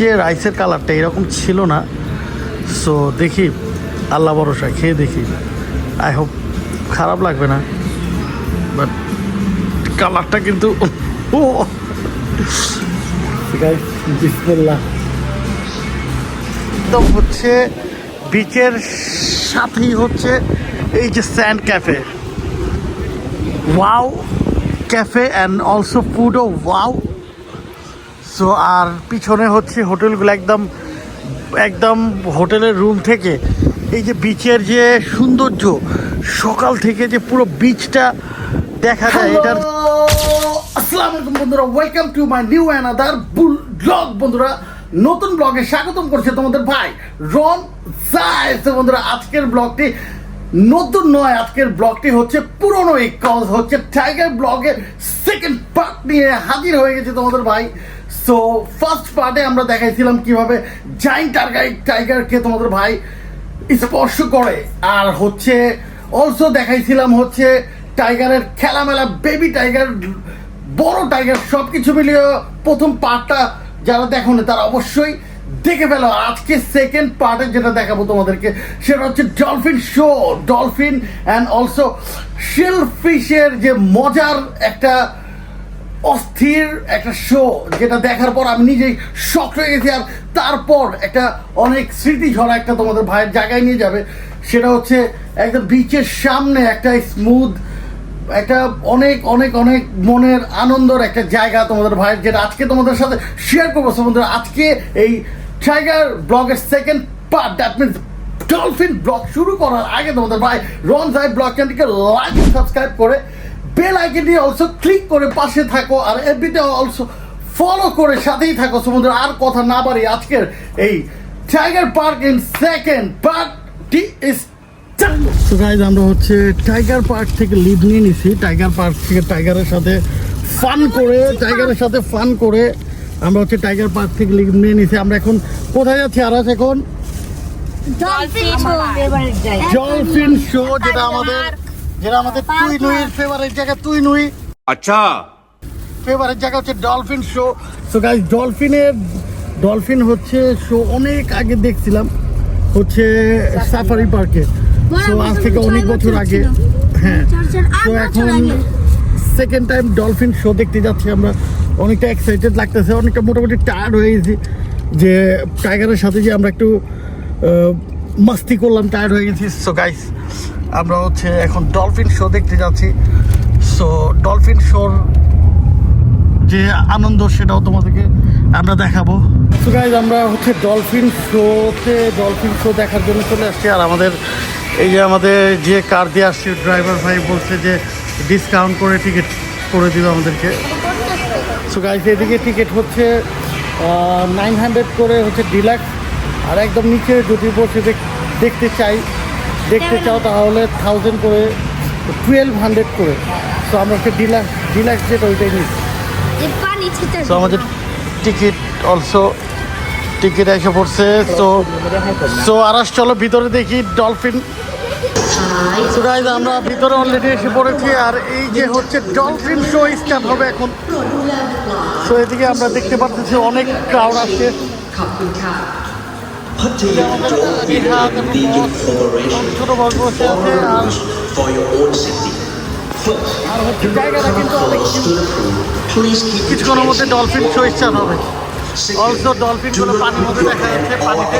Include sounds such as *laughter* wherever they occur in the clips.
যে রাইসের কালারটা এরকম ছিল না সো দেখি আল্লাহ ভরসা খেয়ে দেখি। আই হোপ খারাপ লাগবে না বাট কালারটা কিন্তু ও। বিসমিল্লাহ। একদম হচ্ছে বিচের সাথেই হচ্ছে এই যে sand cafe wow cafe and also ফুডও wow so আর পিছনে হচ্ছে হোটেলগুলো একদম একদম হোটেলের রুম থেকে এই যে বিচের যে সৌন্দর্য সকাল থেকে যে পুরো বিচটা দেখা যায় এটার আসসালামু আলাইকুম বন্ধুরা welcome to my new another blog বন্ধুরা। নতুন ব্লগে স্বাগতম করছে তোমাদের ভাই রন সাইস বন্ধুরা আজকের ব্লগটি নতুন নয়, আজকের ব্লগটি হচ্ছে পুরনোই কজ হচ্ছে টাইগার ব্লগের সেকেন্ড পার্ট নিয়ে হাজির হয়ে গেছে তোমাদের ভাই। সো ফার্স্ট পার্টে আমরা দেখাইছিলাম কীভাবে জাইন্ট টার্গাই টাইগারকে তোমাদের ভাই স্পর্শ করে। আর হচ্ছে অলসো দেখাইছিলাম হচ্ছে টাইগারের খেলামেলা বেবি টাইগার বড় টাইগার সব কিছু মিলিয়ে প্রথম পার্টটা যারা দেখো তারা অবশ্যই দেখে ফেলো, আজকে সেকেন্ড পার্টে যেটা দেখাবো তোমাদেরকে, সেটা হচ্ছে dolphin show dolphin and also seal ফিশের যে মজার একটা অস্থির একটা শো যেটা দেখার পর আমি নিজেই শখ হয়ে গেছি আর তারপর একটা অনেক স্মৃতি ঝরা একটা তোমাদের ভাইয়ের জায়গায় নিয়ে যাবে, সেটা হচ্ছে একদম বিচের সামনে একটা স্মুথ একটা অনেক অনেক অনেক মনের আনন্দর একটা জায়গা তোমাদের ভাইয়ের, যেটা আজকে তোমাদের সাথে শেয়ার করব। বন্ধুরা, আজকে এই টাইগার ব্লগের second part that means dolphin blog শুরু করার আগে তোমাদের ভাই রন সাই ব্লগ চ্যানেলটিকে লাইক সাবস্ক্রাইব করে বেল আইকনটি অলসো ক্লিক করে পাশে থাকো আর এফবিতে অলসো ফলো করে সাথেই থাকো। সমুদ্র আর কথা না বাড়ি আজকের এই tiger park in second party is so guys আমরা হচ্ছে টাইগার পার্ক থেকে লিভ নিয়ে নিছি। টাইগার পার্ক থেকে টাইগারের সাথে ফান করে টাইগারের সাথে ফান করে আমরা হচ্ছে টাইগার পার্ক থেকে লিভ নিয়ে নিছি। আমরা এখন কোথায় যাচ্ছি আরাস এখন? ডলফিন শো যেটা আমাদের যেটা আমাদের তুই নুইয়ের ফেভারিট জায়গা তুই নুই। আচ্ছা। ফেভারিট জায়গা হচ্ছে ডলফিন শো সো গাইস ডলফিনের ডলফিন হচ্ছে শো অনেক আগে দেখছিলাম। হচ্ছে সাফারি পার্কে তো আজ থেকে অনেক বছর আগে। হ্যাঁ। তো এখন সেকেন্ড টাইম ডলফিন শো দেখতে যাচ্ছি আমরা। অনেকটা এক্সাইটেড লাগতেছে, অনেকটা মোটামুটি টায়ার্ড হয়ে গেছি যে টাইগারের সাথে যে আমরা একটু মাস্তি করলাম টায়ার্ড হয়ে গেছি। সো গাইস আমরা হচ্ছে এখন ডলফিন শো দেখতে যাচ্ছি। সো ডলফিন শোর যে আনন্দ সেটাও তোমাদেরকে আমরা দেখাবো। সো গাইজ আমরা হচ্ছে ডলফিন শোতে ডলফিন শো দেখার জন্য চলে আসছি। আর আমাদের এই যে আমাদের যে কার দিয়ে আসছে ড্রাইভার ভাই বলছে যে ডিসকাউন্ট করে টিকিট করে দিবে আমাদেরকে। সো গাইজ এদিকে টিকিট হচ্ছে নাইন হান্ড্রেড করে হচ্ছে ডিলাক্স আর একদম নিচে যদি বসে দেখতে চাই দেখতে চাও তাহলে থাউজেন্ড করে টুয়েলভ হান্ড্রেড করে। তো আমরা হচ্ছে ডিলাক্স ডিলাক্স যেটা ওইটাই নিচ্ছি। সো আমাদের টিকিট অলসো টিকিট এসে পড়ছে। তো সো আরাস চলো ভিতরে দেখি ডলফিন সো গাইজ আমরা ভিতরে অলরেডি এসে পড়েছি আর এই যে হচ্ছে ডলফিন শো স্টার্ট হবে এখন। সো এদিকে আমরা দেখতে পাচ্ছি অনেক ক্রাউড আসছে। ছোট বসে আছে আর হচ্ছে জায়গাটা কিছুক্ষণের মধ্যে ডলফিন শো স্টার্ট হবে। অলসো ডলফিন পানির মধ্যে দেখা যাচ্ছে, পানিতে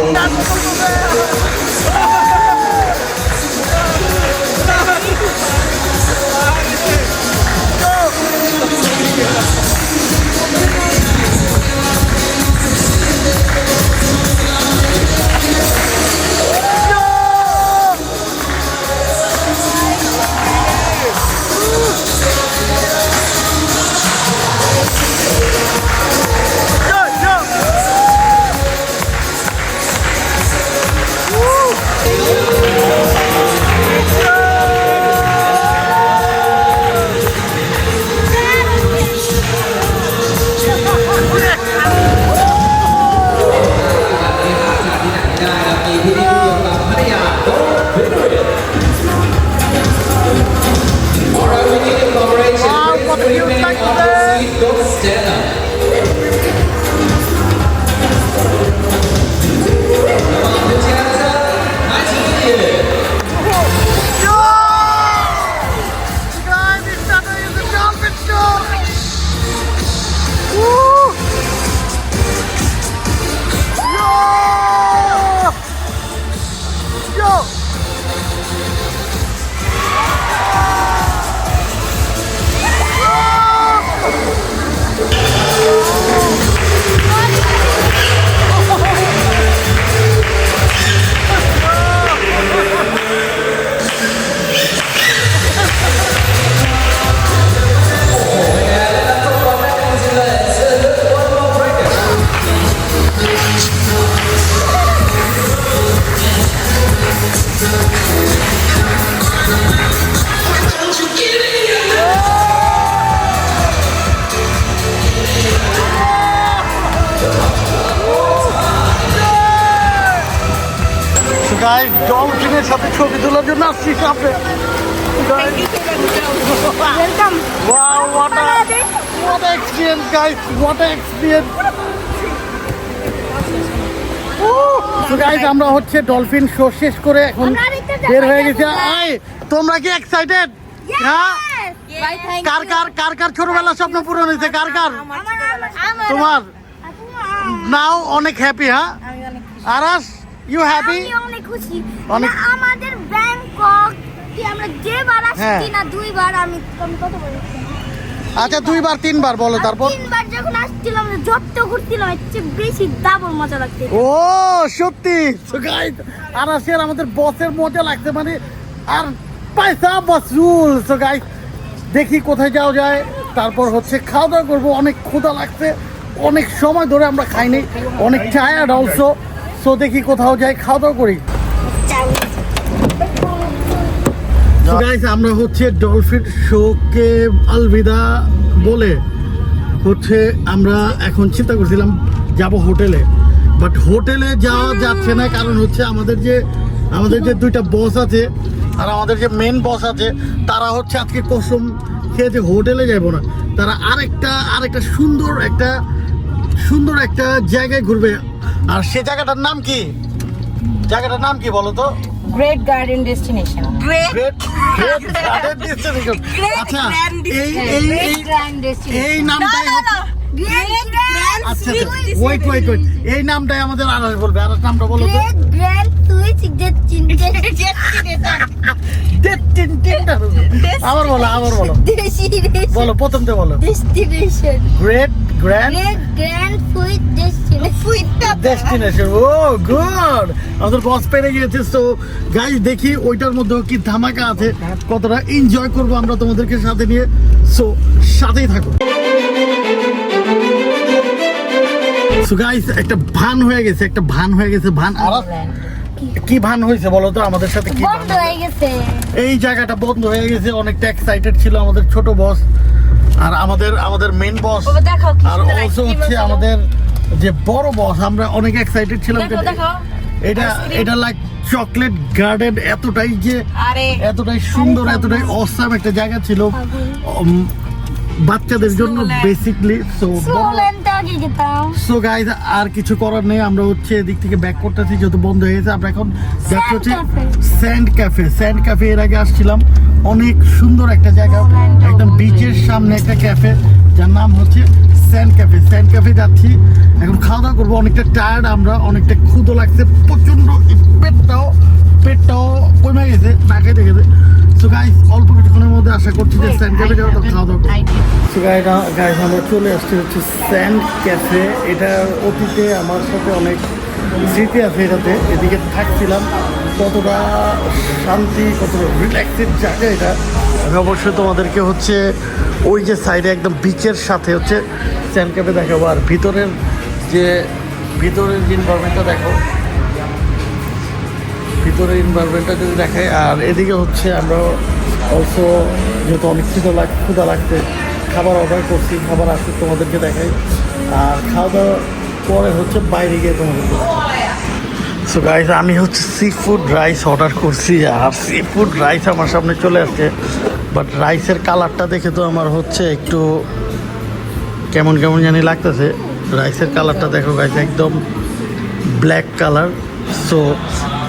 go! দুজনের সাথে ছবি তোলার জন্য আসছি সামনে। Welcome Wow, what a what a experience, guys! What a experience! তো গাইজ আমরা হচ্ছে ডলফিন শো শেষ করে এখন বের হয়ে গেছে। আয় তোমরা কি এক্সাইটেড হ্যাঁ? কার কার কার কার ছোটবেলা স্বপ্ন পূরণ হয়েছে? কার কার? তোমার? নাও অনেক হ্যাপি হ্যাঁ? আরাস ইউ হ্যাপি খুশি। অনেক- আমাদের ব্যাংকক কি আমরা যেবার হ্যাঁ। আসছি না দুইবার আমি আমি কত বলেছি আচ্ছা দুইবার তিনবার বলো তারপর। তিনবার যখন আসছিলাম যত ঘুরছিলাম বেশি মজা লাগছে। ও সত্যি। আমাদের বসের মজা লাগছে মানে আর পয়সা বসুল সো দেখি কোথায় যাওয়া যায়। তারপর হচ্ছে খাওয়া দাওয়া করব। অনেক ক্ষুধা লাগছে। অনেক সময় ধরে আমরা খাইনি। অনেক টায়ার্ড অলসো সো দেখি কোথাও যাই খাওয়া দাওয়া করি। গাইজ আমরা হচ্ছে ডলফিন শোকে আলবিদা বলে হচ্ছে আমরা এখন চিন্তা করছিলাম যাব হোটেলে। বাট হোটেলে যাওয়া যাচ্ছে না কারণ হচ্ছে আমাদের যে আমাদের যে দুইটা বস আছে আর আমাদের যে মেন বস আছে তারা হচ্ছে আজকে কসম খেয়ে যে হোটেলে যাব না। তারা আরেকটা আরেকটা সুন্দর একটা সুন্দর একটা জায়গায় ঘুরবে। আর সে জায়গাটার নাম কি? জায়গাটার নাম কি বলো তো? Great Garden Destination. Great great garden destination আচ্ছা এই এই এই Grand Destination. এই নামটাই আচ্ছা ওয়েট ওয়েট ওয়েট এই নামটাই আমাদের আনাস বলবে আনাস নামটা বলো তো। গ্র্যান্ড সুইচ টিন, টিন, টিনটা বলো। আবার বলো আবার বলো। বলো প্রথমতে বলো। Destination great grand grand switch destination destination ও গুড আমাদের বস পেরে গিয়েছে তো গাইজ দেখি ওইটার মধ্যে কি ধামাকা আছে কতটা এনজয় করব আমরা তোমাদেরকে সাথে নিয়ে সো সাথেই থাকো। সো গাইস একটা ভান হয়ে গেছে একটা ভান হয়ে গেছে ভান আর কি ভান হয়েছে বলো তো আমাদের সাথে কি বন্ধ হয়ে গেছে। এই জায়গাটা বন্ধ হয়ে গেছে অনেকটা এক্সাইটেড ছিল আমাদের ছোট বস আর আমাদের আমাদের মেন বস আর অলসো হচ্ছে আমাদের যে বড় বস আমরা অনেক এক্সাইটেড ছিলাম দেখো, দেখো। এটা এটা লাইক চকলেট গার্ডেন এতটাই যে আরে এতটাই সুন্দর এতটাই অসাম একটা জায়গা ছিল। বাচ্চাদের জন্য। বেসিকলি সো আগে যেতাম সো গাইজ আর কিছু করার নেই আমরা হচ্ছে এদিক থেকে ব্যাক করতেছি যেহেতু বন্ধ হয়ে গেছে আমরা এখন যাচ্ছি হচ্ছে স্যান্ড ক্যাফে স্যান্ড ক্যাফে এর আগে আসছিলাম। অনেক সুন্দর একটা জায়গা একদম বিচের সামনে একটা ক্যাফে যার নাম হচ্ছে স্যান্ড ক্যাফে স্যান্ড ক্যাফে যাচ্ছি। এখন খাওয়া দাওয়া করব অনেকটা টায়ার্ড আমরা অনেকটা ক্ষুদো লাগছে প্রচণ্ড পেটটাও পেটটাও কমে গেছে না খেতে গেছে সো কিছুক্ষণের মধ্যে আশা করছি যে স্যান্ড ক্যাফে যাব তো খাওয়া দাওয়া সো গাইজ আমরা চলে আসছি হচ্ছে স্যান্ড ক্যাফে। এটা অতীতে আমার সাথে অনেক স্মৃতি আছে এটাতে। এদিকে থাকছিলাম। কতটা শান্তি কতটা রিল্যাক্সের জায়গা এটা। আমি অবশ্যই তোমাদেরকে হচ্ছে ওই যে সাইডে একদম বিচের সাথে হচ্ছে স্যান্ড ক্যাফে দেখাবো। আর ভিতরের যে ভিতরের যে এনভারমেন্টটা দেখো। ভিতরের এনভারমেন্টটা যদি দেখাই। আর এদিকে হচ্ছে আমরা অলসো যেহেতু অনেক ক্ষুদা লাগ ক্ষুদা লাগছে, খাবার অর্ডার করছি, খাবার আসছে তোমাদেরকে দেখাই। আর খাওয়া দাওয়া পরে হচ্ছে বাইরে গিয়ে তোমাদেরকে সো গাইস আমি হচ্ছে সি ফুড রাইস অর্ডার করছি, আর সি ফুড রাইস আমার সামনে চলে আসছে। বাট রাইসের কালারটা দেখে তো আমার হচ্ছে একটু কেমন কেমন জানি লাগতেছে। রাইসের কালারটা দেখো গাইস একদম ব্ল্যাক কালার সো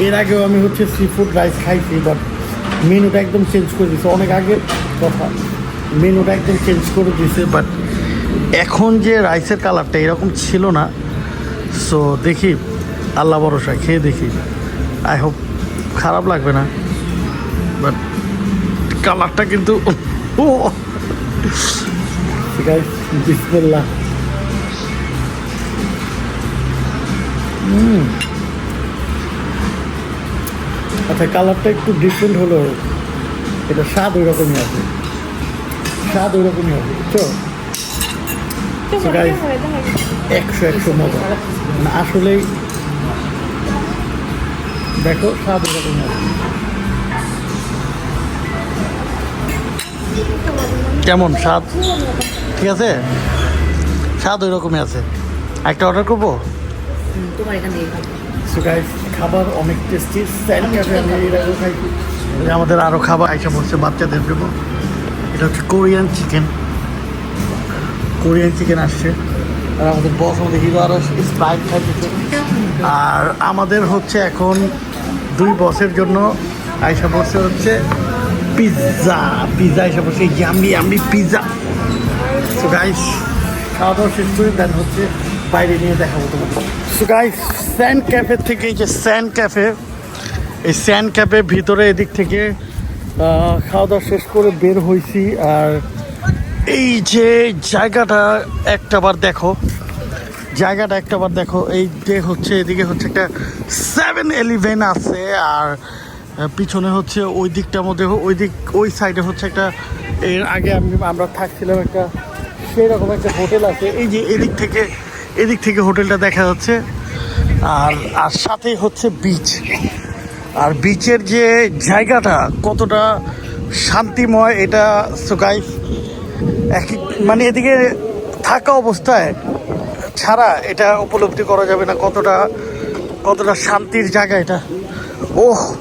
এর আগেও আমি হচ্ছে সি ফুড রাইস খাইছি বাট মেনুটা একদম চেঞ্জ করে দিয়েছে অনেক আগে কথা। মেনুটা একদম চেঞ্জ করে দিয়েছে বাট এখন যে রাইসের কালারটা এরকম ছিল না। সো দেখি। আল্লাহ ভরসা খেয়ে দেখি। আই হোপ খারাপ লাগবে না। বাট কালারটা কিন্তু ও। *laughs* বিসমিল্লাহ। হুম। আচ্ছা কালারটা একটু ডিফারেন্ট হলেও এটা স্বাদ ওই রকমই আছে। স্বাদ ওই রকমই আছে বুঝছ So একশো একশো মজা। না আসলেই দেখো স্বাদ ওই রকমই আছে কেমন স্বাদ? ঠিক আছে? স্বাদ ওই রকমই আছে। একটা অর্ডার করব? তোমার এখান খাবার অনেক টেস্টি স্যান্ড ক্যাফে আমি এর আগেও খাইছি আমাদের আরও খাবার আইসা বলছে বাচ্চাদের জন্য। এটা হচ্ছে কোরিয়ান চিকেন। কোরিয়ান চিকেন আসছে। আর আমাদের বস আমাদের হিরো আরও স্প্রাইট খাইতেছে। আর আমাদের হচ্ছে এখন দুই বসের জন্য আইসা বসে হচ্ছে পিৎজা পিৎজা আইসা বসে yummy yummy pizza so guys খাওয়া দাওয়া শেষ করে দেন হচ্ছে বাইরে নিয়ে দেখাবো তোমাকে সো গাইস স্যান্ড ক্যাফে থেকে এই যে স্যান্ড ক্যাফে, এই স্যান্ড ক্যাফের ভিতরে এদিক থেকে খাওয়া দাওয়া শেষ করে বের হয়েছি আর এই যে জায়গাটা একটাবার দেখো, জায়গাটা একটাবার দেখো, এই যে হচ্ছে, এদিকে হচ্ছে একটা সেভেন এলিভেন আছে, আর পিছনে হচ্ছে ওই দিকটার মধ্যে, ওই দিক, ওই সাইডে হচ্ছে একটা, এর আগে আমি, আমরা থাকছিলাম একটা সেই রকম একটা হোটেল আছে। এই যে এদিক থেকে এদিক থেকে হোটেলটা দেখা যাচ্ছে। আর আর সাথেই হচ্ছে বিচ আর বিচের যে জায়গাটা, কতটা শান্তিময়, এটা সুগাইফ এক মানে এদিকে থাকা অবস্থায় ছাড়া এটা উপলব্ধি করা যাবে না কতটা কতটা শান্তির জায়গা এটা। ওহ,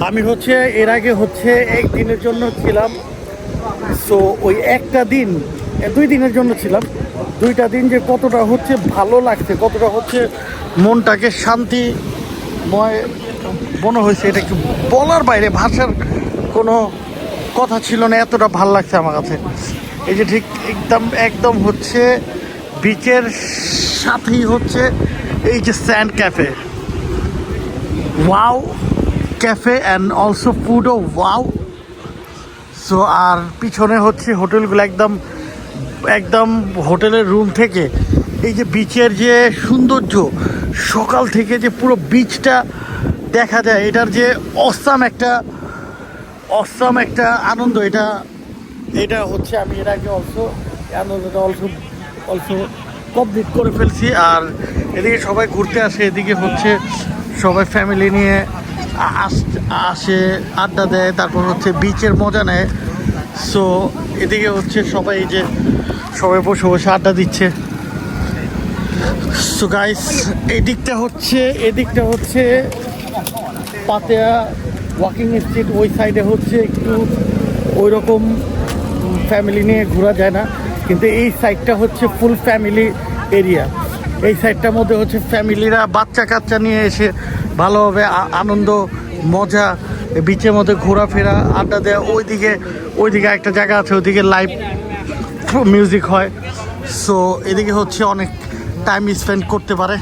আমি হচ্ছে, এর আগে হচ্ছে একদিনের জন্য ছিলাম। সো ওই একটা দিন, দুই দিনের জন্য ছিলাম। দুইটা দিন যে কতটা হচ্ছে ভালো লাগছে, কতটা হচ্ছে মনটাকে শান্তিময় মনে হয়েছে, এটা কি বলার বাইরে, ভাষার কোনো কথা ছিল না, এতটা ভালো লাগছে আমার কাছে। এই যে ঠিক একদম একদম হচ্ছে বিচের সাথেই হচ্ছে এই যে sand cafe wow cafe and also ফুডও wow so আর পিছনে হচ্ছে হোটেলগুলো একদম একদম হোটেলের রুম থেকে এই যে বিচের যে সৌন্দর্য, সকাল থেকে যে পুরো বিচটা দেখা যায়, এটার যে অসাম একটা অসাম একটা আনন্দ, এটা এটা হচ্ছে আমি এর আগে অলসো আনন্দটা অলসো অলসো কমপ্লিট করে ফেলছি। আর এদিকে সবাই ঘুরতে আসে, এদিকে হচ্ছে সবাই ফ্যামিলি নিয়ে আস- আসে, আড্ডা দেয়, তারপর হচ্ছে বিচের মজা নেয়। সো এদিকে হচ্ছে সবাই যে সবাই বসে বসে আড্ডা দিচ্ছে। সো গাইস এদিকটা হচ্ছে এদিকটা হচ্ছে পাতেয়া ওয়াকিং স্ট্রিট ওই সাইডে হচ্ছে একটু ওই রকম ফ্যামিলি নিয়ে ঘোরা যায় না। কিন্তু এই সাইডটা হচ্ছে ফুল ফ্যামিলি এরিয়া এই সাইডটার মধ্যে হচ্ছে ফ্যামিলিরা বাচ্চা কাচ্চা নিয়ে এসে ভালোভাবে আনন্দ মজা বিচের মধ্যে ঘোরাফেরা, আড্ডা দেওয়া ওইদিকে ওইদিকে একটা জায়গা আছে, ওইদিকে লাইভ মিউজিক হয়। সো এদিকে হচ্ছে অনেক টাইম স্পেন্ড করতে পারে।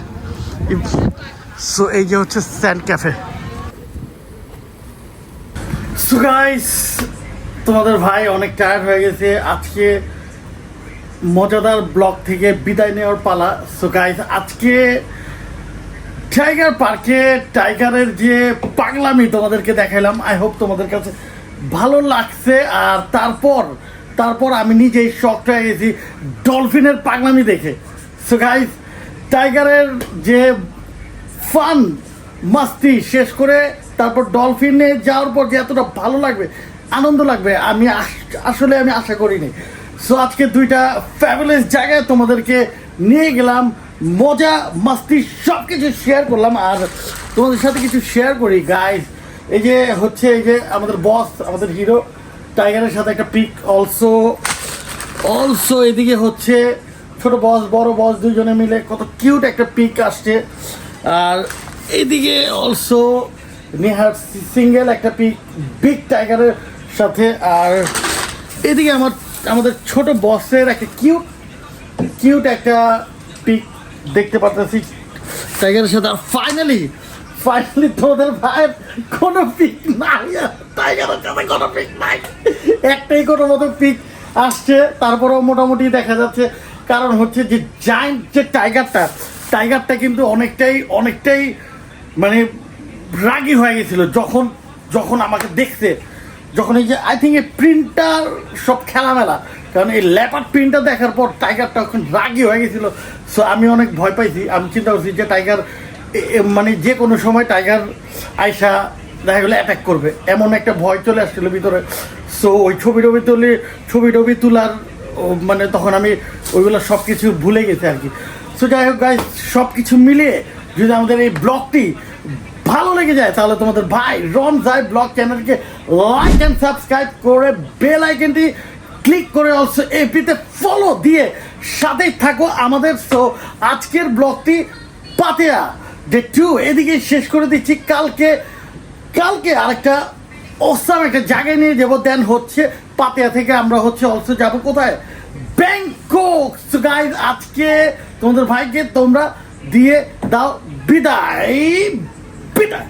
সো এই যে হচ্ছে স্যান্ড ক্যাফে সো গাইস তোমাদের ভাই অনেক টায়ার্ড হয়ে গেছে। আজকে মজাদার ব্লগ থেকে বিদায় নেওয়ার পালা। সো গাইস আজকে টাইগার পার্কে টাইগারের যে পাগলামি তোমাদেরকে দেখাইলাম আই হোপ তোমাদের কাছে ভালো লাগছে। আর তারপর তারপর আমি নিজেই শক্ট হয়ে গেছি ডলফিনের পাগলামি দেখে। সো গাইস টাইগারের যে ফান মাস্তি শেষ করে তারপর ডলফিনে যাওয়ার পর যে এতটা ভালো লাগবে, আনন্দ লাগবে, আমি আস- আসলে আমি আশা করিনি। সো আজকে দুইটা ফ্যাবুলাস জায়গায় তোমাদেরকে নিয়ে গেলাম। মজা, মাস্তি সব কিছু শেয়ার করলাম। আর তোমাদের সাথে কিছু শেয়ার করি গাইজ এই যে হচ্ছে, এই যে আমাদের বস আমাদের হিরো টাইগারের সাথে একটা পিক অলসো অলসো এদিকে হচ্ছে, ছোট বস বড় বস দুজনে মিলে কত কিউট একটা পিক আসছে। আর এদিকে অলসো নেহার সিঙ্গেল একটা পিক বিগ টাইগারের সাথে। আর এদিকে আমার, আমাদের ছোট বসের একটা কিউট কিউট একটা পিক দেখতে পাচ্ছি টাইগারের সাথে আর ফাইনালি ফাইনালি তোমাদের ভাইয়ের কোনো পিক নাই। টাইগারের সাথে কোনো পিক নাই। একটাই কোনো মতো পিক আসছে, তারপরেও মোটামুটি দেখা যাচ্ছে। কারণ হচ্ছে যে জায়েন্ট যে টাইগারটা টাইগারটা কিন্তু অনেকটাই অনেকটাই মানে রাগি হয়ে গেছিল যখন যখন আমাকে দেখছে যখন এই যে আই থিঙ্ক এই প্রিন্টার সব খেলামেলা কারণ এই ল্যাপার প্রিন্টটা দেখার পর টাইগারটা এখন রাগি হয়ে গেছিল। সো আমি অনেক ভয় পাইছি। আমি চিন্তা করছি যে টাইগার মানে যে কোনো সময় টাইগার আয়সা দেখা গেলো অ্যাটাক করবে। এমন একটা ভয় চলে আসছিল ভিতরে। সো ওই ছবি টবি তুলে ছবি টবি তোলার মানে তখন আমি ওইগুলো সব কিছু ভুলে গেছি আর কি। সো যাই হোক গাইজ সব কিছু মিলিয়ে যদি আমাদের এই ব্লগটি ভালো লেগে যায়, তাহলে তোমাদের ভাই রন জাই ব্লগ চ্যানেলকে লাইক অ্যান্ড সাবস্ক্রাইব করে বেল আইকনটি ক্লিক করে অলসো এপিতে ফলো দিয়ে সাথেই থাকো আমাদের। সো আজকের ব্লগটি পাতেয়া। ডে টু এদিকে শেষ করে দিচ্ছি। কালকে কালকে আরেকটা অসাম একটা জায়গায় নিয়ে যাব। দেন হচ্ছে পাতিয়া থেকে আমরা হচ্ছে অলসো যাব কোথায়? ব্যাংকক গাইজ আজকে তোমাদের ভাইকে তোমরা দিয়ে দাও বিদায়। বিদায়।